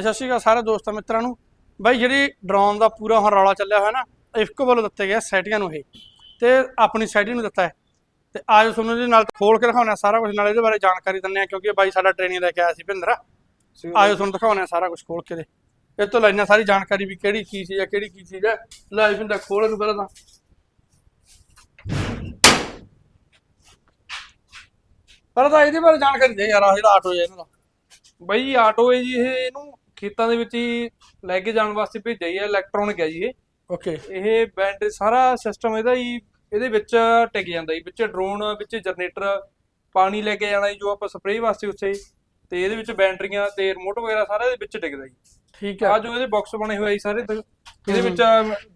ਸਤਿ ਸ਼੍ਰੀ ਅਕਾਲ ਸਾਰੇ ਦੋਸਤਾਂ ਮਿੱਤਰਾਂ ਨੂੰ। ਬਾਈ ਜਿਹੜੀ ਡਰੋਨ ਦਾ ਪੂਰਾ ਹੁਣ ਰੌਲਾ ਚੱਲਿਆ ਹੋਇਆ ਨਾ ਇਫਕੋ ਵੱਲੋਂ ਦਿੱਤੇ ਗਿਆ ਸੈਟੀਆਂ ਨੂੰ ਇਹ। ਤੇ ਆਪਣੀ ਸੈਟੀ ਨੂੰ ਦਿੱਤਾ ਹੈ। ਤੇ ਆਜੋ ਤੁਹਾਨੂੰ ਇਹਦੇ ਨਾਲ ਖੋਲ ਕੇ ਦਿਖਾਉਣਾ ਸਾਰਾ ਕੁਝ ਨਾਲ ਇਹਦੇ ਬਾਰੇ ਜਾਣਕਾਰੀ ਦਿੰਦੇ ਆ ਕਿਉਂਕਿ ਬਾਈ ਸਾਡਾ ਟ੍ਰੇਨਿੰਗ ਲੈ ਕੇ ਆਇਆ ਸੀ ਭਿੰਦਰ। ਆਜੋ ਤੁਹਾਨੂੰ ਦਿਖਾਉਣਾ ਸਾਰਾ ਕੁਝ ਖੋਲ ਕੇ ਦੇ। ਇਹ ਤੋਂ ਲੈਣਾ ਸਾਰੀ ਜਾਣਕਾਰੀ ਵੀ ਕਿਹੜੀ ਕੀ ਚੀਜ਼ ਹੈ ਕਿਹੜੀ ਕੀ ਚੀਜ਼ ਹੈ ਲੈ ਭਿੰਦਰ ਖੋਲ ਇਹਨੂੰ ਪਹਿਲਾਂ ਤਾਂ। ਪਹਿਲਾਂ ਤਾਂ ਇਹਦੇ ਬਾਰੇ ਜਾਣਕਾਰੀ ਦੇ ਯਾਰ ਆਹ ਜਿਹੜਾ ਆਟੋ ਹੈ ਇਹਨਾਂ ਦਾ ਬਈ ਆਟੋ ਹੈ ਜੀ ਇਹ ਇਹਨੂੰ ਖੇਤਾਂ ਦੇ ਵਿੱਚ ਹੀ ਲੈ ਕੇ ਜਾਣ ਵਾਸਤੇ ਭੇਜਿਆ ਹੀ ਹੈ ਇਲੈਕਟ੍ਰੋਨਿਕ ਹੈ ਜੀ ਇਹ। ਓਕੇ ਇਹ ਬੈਟਰੀ ਸਾਰਾ ਸਿਸਟਮ ਇਹਦਾ ਹੀ ਇਹਦੇ ਵਿੱਚ ਟਿਕ ਜਾਂਦਾ ਜੀ ਵਿੱਚ ਡਰੋਨ ਵਿੱਚ ਜਨਰੇਟਰ ਪਾਣੀ ਲੈ ਕੇ ਜਾਣਾ ਜੀ ਜੋ ਆਪਾਂ ਸਪਰੇਅ ਵਾਸਤੇ ਉੱਥੇ। ਤੇ ਇਹਦੇ ਵਿੱਚ ਬੈਟਰੀਆਂ ਤੇ ਰਿਮੋਟ ਵਗੈਰਾ ਸਾਰਾ ਇਹਦੇ ਵਿੱਚ ਟਿਕਦਾ ਜੀ। ਠੀਕ ਆ ਹੈ ਜੋ ਇਹਦੇ ਬਾਕਸ ਬਣੇ ਹੋਏ ਆ ਜੀ ਸਾਰੇ ਇਹਦੇ ਵਿੱਚ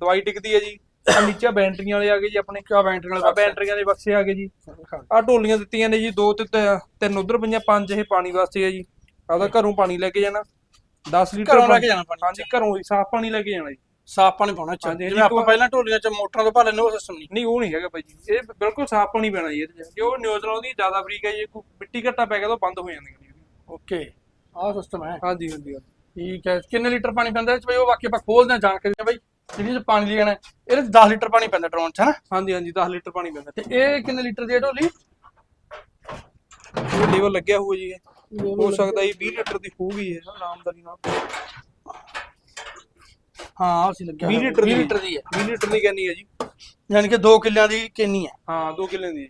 ਦਵਾਈ ਟਿਕਦੀ ਹੈ ਜੀ। ਆ ਨੀਚੇ ਬੈਟਰੀਆਂ ਵਾਲੇ ਆ ਗਏ ਜੀ ਆਪਣੇ। ਕਿਆ ਬੈਟਰੀ ਵਾਲੇ ਆ? ਬੈਟਰੀਆਂ ਦੇ ਬਕਸੇ ਆ ਗਏ ਜੀ। ਆ ਢੋਲੀਆਂ ਦਿੱਤੀਆਂ ਨੇ ਜੀ ਦੋ ਤੇ ਤਿੰਨ ਉਧਰ ਪਈਆਂ ਪੰਜ ਇਹ ਪਾਣੀ ਵਾਸਤੇ ਆ ਜੀ। ਆਪਦਾ ਘਰੋਂ ਪਾਣੀ ਲੈ ਕੇ ਜਾਣਾ। 10 ਲੀਟਰ ਘਰੋਂ ਲੈ ਕੇ ਜਾਣਾ ਪਾਣੀ ਹਾਂਜੀ ਘਰੋਂ ਹੀ ਸਾਫ਼ ਪਾਣੀ ਲੈ ਕੇ ਜਾਣਾ ਜੀ। ਸਾਫ਼ ਪਾਣੀ ਪਾਉਣਾ ਚਾਹੀਦਾ ਜਿਵੇਂ ਆਪਾਂ ਪਹਿਲਾਂ ਢੋਲੀਆਂ ਚ ਮੋਟਰਾਂ ਤੋਂ ਭਰ ਲੈਂਦੇ ਉਹ ਸਿਸਟਮ ਨਹੀਂ। ਨਹੀਂ ਉਹ ਨਹੀਂ ਹੈਗਾ ਬਾਈ ਜੀ। ਇਹ ਬਿਲਕੁਲ ਸਾਫ਼ ਪਾਣੀ ਪੈਣਾ ਜੀ ਇਹਦੇ 'ਚ। ਜੋ ਨਿਊਜ਼ਲ ਉਹਦੀ ਜ਼ਿਆਦਾ ਬਰੀਕ ਹੈ ਜੀ ਕੋਈ ਮਿੱਟੀ ਘੱਟਾ ਪੈ ਗਿਆ ਤਾਂ ਉਹ ਬੰਦ ਹੋ ਜਾਂਦੀਆਂ ਓਕੇ। ਆਹ ਸਿਸਟਮ ਹੈ। ਹਾਂਜੀ ਹਾਂਜੀ। ਠੀਕ ਹੈ। ਕਿੰਨੇ ਲੀਟਰ ਪਾਣੀ ਪੈਂਦਾ ਚ? ਬਈ ਉਹ ਵਾਕਈ ਆਪਾਂ ਖੋਲਦੇ ਹਾਂ ਜਾਣਕਾਰੀ ਦੇ ਬਈ ਜਿਹਦੇ ਚ ਪਾਣੀ ਲੈਣਾ ਇਹਦੇ ਚ 10 ਲੀਟਰ ਪਾਣੀ ਪੈਂਦਾ ਡਰੋਨ ਚ ਹਨਾ ਹਾਂਜੀ ਹਾਂਜੀ 10 ਲੀਟਰ ਪਾਣੀ ਪੈਂਦਾ। ਤੇ ਇਹ ਕਿੰਨੇ ਲੀਟਰ ਦੀ ਹੈ ਢੋਲੀ? ਲੈਵਲ ਲੱਗਿਆ ਹੋਊਗਾ ਜੀ। ਇਹ ਹੋ ਸਕਦਾ ਜੀ 20 ਲੀਟਰ ਦੀ ਹੋਊਗੀ ਇਹ ਆਰਾਮਦਾਰੀ ਨਾਲ। ਹਾਂ ਅਸੀਂ ਲੱਗਿਆ 20 ਲੀਟਰ 20 ਲੀਟਰ ਦੀ ਹੈ। 20 ਲੀਟਰ ਦੀ ਕਹਿੰਨੀ ਹੈ ਜੀ। ਯਾਨੀ ਕਿ 2 ਕਿੱਲਿਆਂ ਦੀ ਕਿੰਨੀ ਹੈ? ਹਾਂ 2 ਕਿੱਲਿਆਂ ਦੀ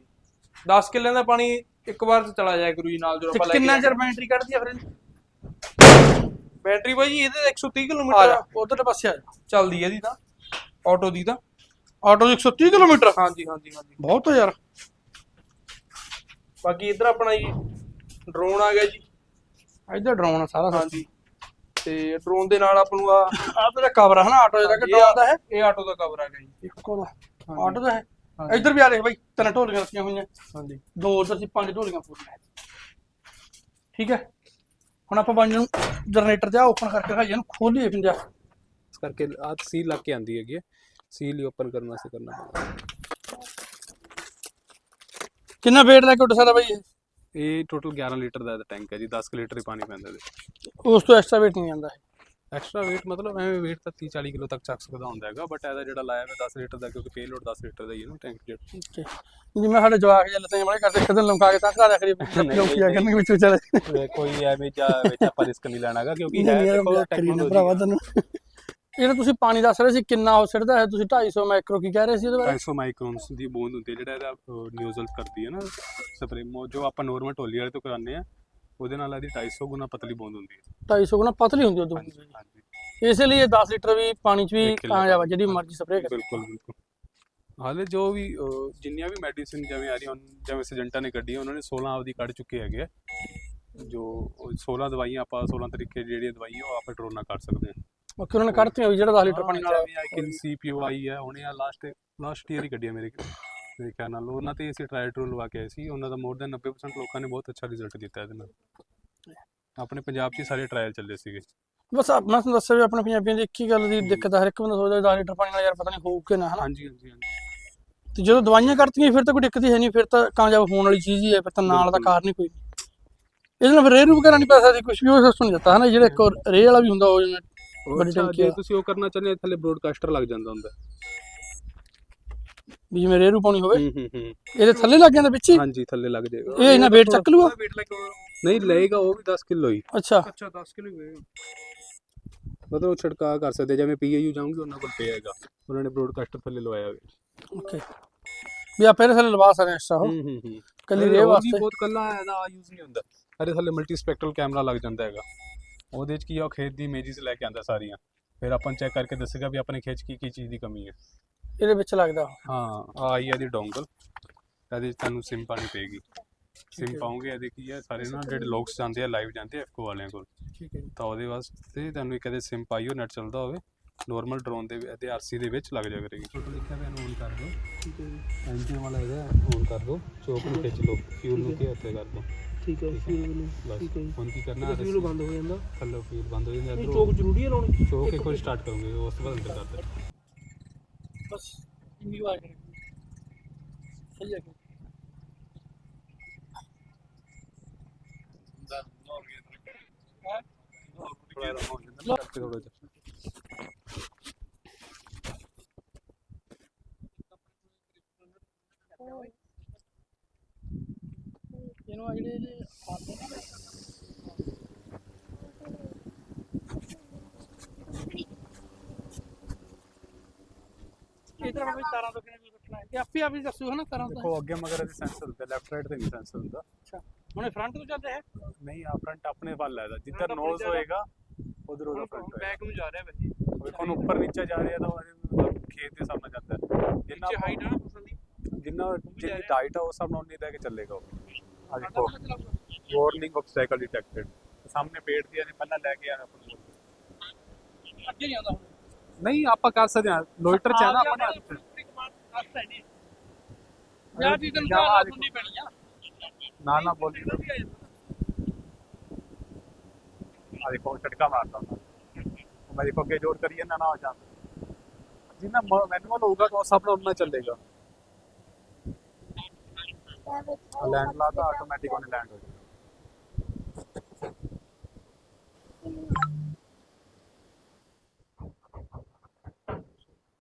10 ਕਿੱਲਿਆਂ ਦਾ ਪਾਣੀ ਇੱਕ ਵਾਰ ਚ ਚਲਾ ਜਾਇਆ ਕਰੂ ਜੀ ਨਾਲ ਜਦੋਂ ਆਪਾਂ ਲੈ ਕੇ ਕਿੰਨਾ ਚਿਰ ਬੈਟਰੀ ਕੱਢਦੀ ਹੈ ਫਿਰ ਇਹ? ਬੈਟਰੀ ਬਾਈ ਜੀ ਇਹਦੇ 130 ਆ ਕਿਲੋਮੀਟਰ ਉਧਰਲੇ ਪਾਸੇ ਆ ਚੱਲਦੀ ਹੈ ਇਹਦੀ ਤਾਂ ਆਟੋ ਦੀ ਤਾਂ। ਆਟੋ ਦੀ 130 ਕਿਲੋਮੀਟਰ? ਹਾਂਜੀ ਹਾਂਜੀ ਹਾਂਜੀ। ਬਹੁਤ ਯਾਰ। ਬਾਕੀ ਇੱਧਰ ਆਪਣਾ ਜੀ ਡਰੋਨ ਆ ਗਿਆ ਜੀ। ਇੱਧਰ ਡਰੋਨ ਆ ਸਾਰਾ ਹਾਂਜੀ। ਤੇ ਡਰੋਨ ਦੇ ਨਾਲ ਆਪਾਂ ਨੂੰ ਆ ਆਹ ਤੇ ਕਵਰ ਹੈ ਨਾ ਆਟੋ ਦਾ ਕਿ ਡਰੋਨ ਦਾ ਹੈ? ਇਹ ਆਟੋ ਦਾ ਕਵਰ ਆ ਗਿਆ ਜੀ। ਇੱਕੋ ਦਾ। ਆਟੋ ਦਾ ਹੈ। ਇੱਧਰ ਵੀ ਆ ਦੇਖ ਬਈ ਤਿੰਨ ਢੋਲੀਆਂ ਰੱਖੀਆਂ ਹੋਈਆਂ। ਹਾਂਜੀ। ਦੋ ਉਧਰ ਸੀ ਪੰਜ ਢੋਲੀਆਂ ਪੂਰੀਆਂ ਠੀਕ ਹੈ? ਹੁਣ ਆਪਾਂ ਪੰਜ ਨੂੰ ਜਨਰੇਟਰ ਤੇ ਓਪਨ ਕਰਕੇ ਦਿਖਾਈਏ ਇਹਨੂੰ ਖੋਲੀਏ ਪਿੰਜਾ ਇਸ ਕਰਕੇ ਆ ਸੀਲ ਲੱਗ ਕੇ ਆਂਦੀ ਹੈਗੀ ਸੀਲ ਹੀ ਓਪਨ ਕਰਨ ਵਾਸਤੇ ਕਰਨਾ ਪੈਂਦਾ। ਕਿੰਨਾ weight ਲੈ ਕੇ ਉੱਡ ਸਕਦਾ ਬਈ ਇਹ? ਇਹ ਟੋਟਲ 11 ਲੀਟਰ ਦਾ ਟੈਂਕ ਹੈ ਜੀ 10 ਕੁ ਲੀਟਰ ਹੀ ਪਾਣੀ ਪੈਂਦਾ ਇਹਦੇ ਉਸ ਤੋਂ ਐਕਸਟਰਾ weight ਨਹੀਂ ਆਉਂਦਾ ਐਕਸਟਰਾ weight ਮਤਲਬ ਐਵੇਂ weight ਤਾਂ 30 40 ਕਿਲੋ ਤੱਕ ਚੱਕ ਸਕਦਾ ਹੁੰਦਾ ਹੈਗਾ ਬਟ ਇਹਦਾ ਜਿਹੜਾ ਲਾਇਆ ਹੈ 10 ਲੀਟਰ ਦਾ ਕਿਉਂਕਿ ਪੇਲੋਡ 10 ਲੀਟਰ ਦਾ ਹੀ ਹੈ ਨਾ ਟੈਂਕ ਜਿਹੜਾ। ਜਿਵੇਂ ਸਾਡੇ ਜਵਾਕ ਜਾਂ ਲੱਤਾਂ ਬੜੇ ਕਰਦੇ ਖਦਨ ਲਮਕਾ ਕੇ ਤਾਂ ਘਰ ਕਰੀ ਕਿਉਂਕਿ ਆ ਕਰਨਗੇ ਵਿੱਚ ਇਹ ਕੋਈ ਐਵੇਂ ਜਾਂ ਵਿੱਚ ਆਪਾਂ ਰਿਸਕ ਨਹੀਂ ਲੈਣਾਗਾ ਕਿਉਂਕਿ ਹੈ ਦੇਖੋ technology ਭਰਾਵਾ ਤੈਨੂੰ। ਜਿਹੜਾ ਤੁਸੀਂ ਪਾਣੀ ਦੱਸ ਰਹੇ ਸੀ ਕਿੰਨਾ ਉਹ ਸਿੱਟਦਾ ਹੈ? ਤੁਸੀਂ 250 ਮਾਈਕਰੋ ਕੀ ਕਹਿ ਰਹੇ ਸੀ ਉਹਦੇ ਬਾਰੇ? 500 ਮਾਈਕਰੋਨਸ ਦੀ ਬੂੰਦ ਹੁੰਦੀ ਹੈ ਜਿਹੜਾ ਇਹਦਾ ਨਿਊਜ਼ਲ ਕਰਦੀ ਹੈ ਨਾ ਸਪਰੇਮੋ ਜੋ ਆਪਾਂ ਨਾਰਮਲ ਢੋਲੀ ਵਾਲੇ ਤੋਂ ਕਰਾਉਂਦੇ ਆ ਉਹਦੇ ਨਾਲ ਇਹਦੀ 250 ਗੁਣਾ ਪਤਲੀ ਬੂੰਦ ਹੁੰਦੀ ਹੈ। 250 ਗੁਣਾ ਪਤਲੀ ਹੁੰਦੀ ਉਹ ਹਾਂਜੀ ਹਾਂਜੀ। ਇਸੇ ਲਈ ਇਹ 10 ਲੀਟਰ ਵੀ ਪਾਣੀ ਚ ਵੀ ਇੱਕ ਕਿੱਲੋ। ਆ ਜਿਹੜੀ ਮਰਜ਼ੀ ਸਪਰੇਅ ਕਰੇ। ਬਿਲਕੁਲ ਬਿਲਕੁਲ। ਹਾਲੇ ਜੋ ਵੀ ਅਹ, ਜਿੰਨੀਆਂ ਵੀ ਮੈਡੀਸਿਨ ਜਿਵੇਂ ਆ ਰਹੀਆਂ ਹੁਣ ਜਿਵੇਂ ਸਿਜੰਟਾ ਨੇ ਕੱਢੀ ਉਹਨਾਂ ਨੇ 16 ਆਪਦੀ ਕੱਢ ਚੁੱਕੇ ਹੈਗੇ ਆ। ਜੋ ਉਹ 16 ਦਵਾਈਆਂ ਆਪਾਂ 16 ਤਰੀਕੇ ਜਿਹੜੀਆਂ ਦਵਾਈਆਂ ਉਹ ਆਪਾਂ ਡਰੋਨਾ ਕਰ ਸਕਦੇ ਹਾਂ। ਬਾਕੀ ਉਹਨਾਂ ਨੇ ਕੱਢਤੀਆਂ ਵੀ ਜਿਹੜਾ 10 ਲੀਟਰ ਪਾਣੀ ਨਾਲ ਆਈ ਕੈਨ ਸੀਪੀਯੂਆਈ ਹੈ ਉਹਨੇ ਆ ਲਾਸਟ ਲਾਸਟ ਈਅਰ ਹੀ ਕੱਢੀ ਆ ਮੇਰੇ ਮੇਰੇ ਖਿਆਲ ਨਾਲ। ਉਹਨਾਂ ਤੇ ਅਸੀਂ ਟ੍ਰਾਇਲ ਟਰੂਲ ਲਵਾ ਕੇ ਆਏ ਸੀ। ਉਹਨਾਂ ਦਾ ਮੋਰ ਦੈਨ 90% ਲੋਕਾਂ ਨੇ ਬਹੁਤ ਅੱਛਾ ਰਿਜ਼ਲਟ ਦਿੱਤਾ ਇਹਦੇ ਨਾਲ। ਆਪਣੇ ਪੰਜਾਬ 'ਚ ਹੀ ਸਾਰੇ ਟ੍ਰਾਇਲ ਚੱਲੇ ਸੀਗੇ। ਬਸ ਆਪ- ਮੈਂ ਤੁਹਾਨੂੰ ਦੱਸਿਆ ਵੀ ਆਪਣੇ ਪੰਜਾਬੀਆਂ ਦੀ ਇੱਕ ਹੀ ਗੱਲ ਦੀ ਦਿੱਕਤ ਹੈ ਹਰ ਇੱਕ ਬੰਦਾ ਸੋਚਦਾ 10 ਲੀਟਰ ਪਾਣੀ ਨਾਲ ਯਾਰ ਪਤਾ ਨਹੀਂ ਹੋਊ ਕਿ ਨਾ ਹਨਾ? ਹਾਂਜੀ ਹਾਂਜੀ ਹਾਂਜੀ। ਤੇ ਜਦੋਂ ਦਵਾਈਆਂ ਕਰਤੀਆਂ ਫਿਰ ਤਾਂ ਕੋਈ ਦਿੱਕਤ ਹੀ ਹੈ ਨਹੀਂ ਫਿਰ ਤਾਂ ਕਾਮਯਾਬ ਹੋਣ ਵਾਲੀ ਚੀਜ਼ ਹੀ ਹੈ ਫਿਰ ਤਾਂ ਨਾਲ ਦਾ। ਕਾਰਨ ਹੀ ਕੋਈ ਇਹਦੇ ਨਾਲ ਫਿਰ ਰੇਹ ਰੂ ਵਗੈਰਾ ਨਹੀਂ ਪੈ ਸਕਦੀ ਕੁਝ ਵੀ ਉਹ ਸਿਸਟਮ ਨਹੀਂ ਦਿੱਤਾ ਹਨਾ? ਜਿਹੜਾ ਇੱਕ ਰੇਹ ਵਾਲਾ ਵੀ ਹੁੰਦਾ ਉਹ ਬੜੀ ਅੱਛਾ, ਟੈਂਕੀ ਜੇ ਆ। ਤੁਸੀਂ ਉਹ ਕਰਨਾ ਚਾਹੁੰਦੇ ਹੋ ਥੱਲੇ ਬ੍ਰੋਡਕਾਸਟਰ ਲੱਗ ਜਾਂਦਾ ਹੁੰਦਾ। ਵੀ ਜਿਵੇਂ ਰੇਹ ਰੂ ਪਾਉਣੀ ਹੋਵੇ ਹੂੰ ਹੂੰ ਹੂੰ। ਇਹਦੇ ਥੱਲੇ ਲੱਗ ਜਾਂਦਾ ਵਿੱਚ ਹੀ ਹਾਂਜੀ ਥੱਲੇ ਲੱਗ ਜਾਏਗਾ। ਇਹ ਇਹਨਾਂ weight ਚੱਕ ਲੂਗਾ? weight ਨਹੀਂ ਲਏਗਾ ਉਹ ਵੀ 10 ਕਿਲੋ ਹੀ। ਅੱਛਾ। ਅੱਛਾ 10 ਕਿਲੋ ਹੋਏਗਾ। ਮਤਲਬ ਉਹ ਛਿੜਕਾ ਕਰ ਸਕਦੇ ਜਿਵੇਂ ਪੀਏਯੂ ਜਾਉਂਗੇ ਉਹਨਾਂ ਕੋਲ ਪਿਆ ਹੈਗਾ ਉਹਨਾਂ ਨੇ ਬ੍ਰੋਡਕਾਸਟਰ ਥੱਲੇ ਲਵਾਇਆ ਹੋਇਆ। ਓਕੇ ਵੀ ਆਪਾਂ ਇਹਦੇ ਥੱਲੇ ਲਵਾ ਸਕਦੇ ਹਾਂ ਐਕਸਟਰਾ ਉਹ ਹੂੰ ਹੂੰ ਹੂੰ। ਕੱਲੀ ਰੇਹ ਵਾਸਤੇ। ਬਹੁਤ ਕੱਲਾ ਇਹਦਾ ਯੂਜ਼ ਨਹੀਂ ਹੁੰਦਾ। ਇਹਦੇ ਥੱਲੇ ਮਲਟੀ ਸਪੈਕਟਰਲ ਕੈਮਰਾ ਲੱਗ ਜਾਂਦਾ ਹੈਗਾ। ਉਹਦੇ 'ਚ ਕੀ ਆ ਉਹ ਖੇਤ ਦੀ ਇਮੇਜਸ ਲੈ ਕੇ ਆਂਦਾ ਸਾਰੀਆਂ। ਫਿਰ ਆਪਾਂ ਚੈੱਕ ਕਰਕੇ ਦੱਸੇਗਾ ਵੀ ਆਪਣੇ ਖੇਤ 'ਚ ਕੀ ਕੀ ਚੀਜ਼ ਦੀ ਕਮੀ ਹੈ। ਇਹਦੇ ਵਿੱਚ ਲੱਗਦਾ। ਹਾਂ ਆ ਆਈ ਇਹਦੀ ਡੋਂਗਲ। ਇਹਦੇ 'ਚ ਤੁਹਾਨੂੰ ਸਿਮ ਪਾਣੀ ਪਏਗੀ। ਸਿਮ। ਪਾਉਂਗੇ ਇਹਦੇ ਕੀ ਹੈ ਸਾਰੇ ਨਾ ਜਿਹੜੇ ਲੋਕਸ ਜਾਂਦੇ ਆ ਲਾਈਵ ਜਾਂਦੇ ਆ ਐਫਕੋ ਵਾਲਿਆਂ ਕੋਲ। ਠੀਕ ਹੈ ਤਾਂ ਉਹਦੇ ਵਾਸਤੇ ਤੁਹਾਨੂੰ ਇੱਕ ਇਹਦੇ ਸਿਮ ਪਾਈਓ ਨੈਟ ਚੱਲਦਾ ਹੋਵੇ। ਨਾਰਮਲ ਡਰੋਨ ਦੇ ਇਹਦੇ ਆਰਸੀ ਦੇ ਵਿੱਚ ਲੱਗ ਜਾ ਕਰੇਗੀ। ਫੋਟੋ ਲਿਖਿਆ ਹੋਇਆ ਇਹਨੂੰ ਔਨ ਕਰ ਦਿਓ। ਠੀਕ ਹੈ ਜੀ। ਇੰਜਨ ਵਾਲਾ ਇਹਦਾ ਔਨ ਕਰ ਦਿਓ। ਚੋਕ ਨੂੰ ਖਿੱਚ ਲਓ। ਫਿਊਲ ਨੂੰ ਕੀ ਹੱਥੇ ਕਰ ਦਿਓ। ਠੀਕ ਹੈ ਫਿਊਲ ਨੂੰ ਠੀਕ ਹੈ ਜੀ ਹੁਣ ਕੀ ਕਰਨਾ? ਫਿਊਲ ਬੰਦ ਹੋ ਜਾਂਦਾ। ਥੱਲੇ ਫਿਊਲ ਬੰਦ ਹੋ ਜਾਂਦਾ ਇਹ ਚੋਕ ਜ਼ਰੂਰੀ ਹੈ ਲਾਉਣੀ ਚੋਕ ਇੱਕ ਵਾਰ ਸਟਾਰਟ ਕਰੋਗੇ ਉਸ ਤੋਂ ਬਾਅਦ ਅੰਦਰ ਕਰ ਦਿਓ। ਬਸ ਇੰਨੀ ਵਾਰ ਸਹੀ ਹੈ। ਥੋੜਾ ਜਿਹਾ ਕਰਕੇ ਥੋੜਾ ਜਿਹਾ। ਇਹਨੂੰ ਆ ਜਿਹੜੇ ਇਹਦੇ ਆਉਂਦੇ ਨੇ ਤਰ੍ਹਾਂ ਵੀ ਤਾਰਾਂ ਤੋਂ ਕਿਵੇਂ ਰੱਖਣਾ ਹੈ? ਇਹ ਆਪੇ ਆਪ ਹੀ ਦੱਸੂ ਹਨਾ ਤਾਰਾਂ ਦਾ ਦੇਖੋ ਅੱਗੇ ਮਗਰ ਇਹਦੇ ਸੈਂਸਰ ਹੁੰਦਾ ਲੈਫਟ ਰਾਈਟ ਤੇ ਨਹੀਂ ਸੈਂਸਰ ਹੁੰਦਾ। ਅੱਛਾ ਹੁਣ ਫਰੰਟ ਤੋਂ ਚੱਲਦਾ ਹੈ ਨਹੀਂ ਆ ਫਰੰਟ ਆਪਣੇ ਵੱਲ ਹੈ ਜਿੱਧਰ ਨੋਜ਼ ਹੋਏਗਾ ਉਧਰ ਉਹਦਾ ਫਰੰਟ ਬੈਕ ਨੂੰ ਜਾ ਰਿਹਾ ਵੈਸੇ ਦੇਖੋ ਹੁਣ ਉੱਪਰ ਨੀਚੇ ਜਾ ਰਿਹਾ ਤਾਂ ਮਤਲਬ ਖੇਤ ਦੇ ਸਾਹਮਣੇ ਜਾਂਦਾ ਹੈ। ਜਿੰਨਾ ਹਾਈਟ ਆ ਨਾ ਪਸੰਦ ਜਿੰਨਾ ਜਿੰਨੀ ਰਿਹਾ। ਡਾਈਟ ਆ ਉਸ ਹਿਸਾਬ ਨਾਲ ਉਨੀ ਲੈ ਕੇ ਚੱਲੇਗਾ ਉਹ। ਆ ਮਤਲਬ ਵਾਰਨਿੰਗ ਆਬਸਟੈਕਲ ਡਿਟੈਕਟਡ ਸਾਹਮਣੇ ਪੇੜ ਦੀ ਨੇ ਪਹਿਲਾਂ ਲੈ ਕੇ ਆਣਾ ਆਪਾਂ ਨੂੰ। ਅੱਗੇ ਨਹੀਂ ਆਉਂਦਾ ਹੁਣ। ਨਹੀਂ ਆਪਾਂ ਕਰ ਸਕਦੇ ਹਾਂ। ਲੋਇਟਰ ਚ ਹੈ ਨਾ ਆਪਣੇ ਹੱਥ ਚ। ਯਾਰ ਜੀ ਤੈਨੂੰ ਜਾਂ ਤਾਂ ਆ ਸੁਣਨੀ ਪੈਣੀ ਆ। ਨਾ ਨਾ ਬੋਲੀ ਆ ਦੇਖੋ ਝਟਕਾ ਮਾਰਦਾ ਹੁੰਦਾ। ਮੈਂ ਦੇਖੋ ਅੱਗੇ ਜੋਰ ਕਰੀਏ ਨਾ ਨਾ ਹੋ ਜਾਂਦਾ। ਜਿੰਨਾ ਮੈਨੂਅਲ ਹੋਊਗਾ ਤਾਂ ਉਸ ਆਪਣਾ ਉਨਾ ਚੱਲੇਗਾ। ਲੈਂਡ ਲਾ ਤਾਂ ਆਟੋਮੈਟਿਕ ਉਹਨੇ ਲੈਂਡ ਹੋ ਜਾਏਗਾ